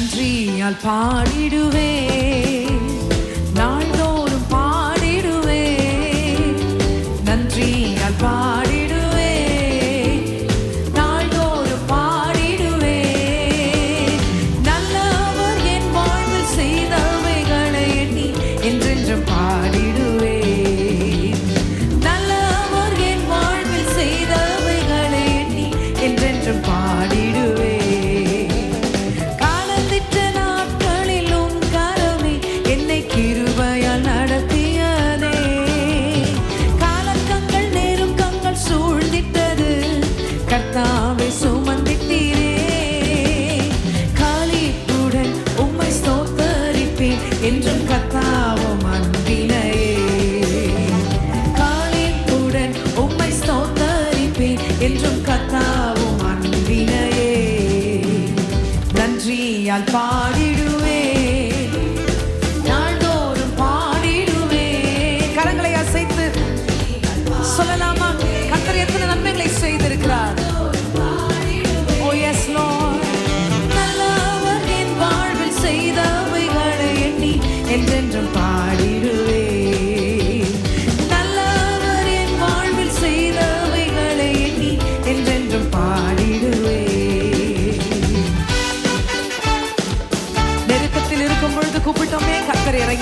நன்றியால் பாடிடுவேன். என்றும் கத்தாவும் அன்பினையே. நன்றியால் பா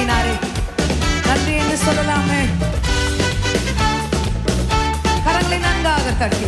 இறங்கினாரே நன்றி என்று சொல்லலாமே. கரங்களை நன்றாக தட்டி.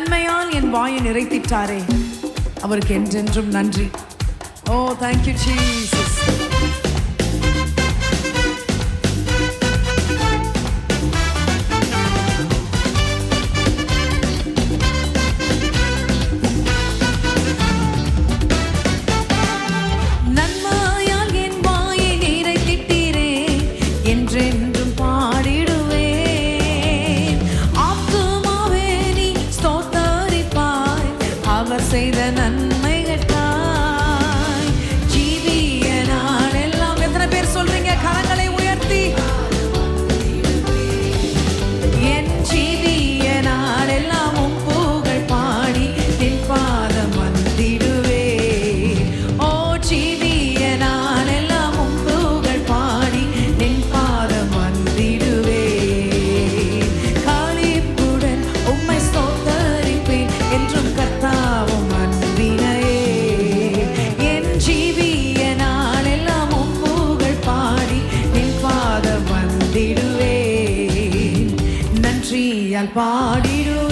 நன்மையால் என் வாயை நிறைத்திட்டாரே. அவருக்கு என்றென்றும் நன்றி. ஓ தேங்க்யூ ஜீசஸ் செய்த நன் ഞാൻ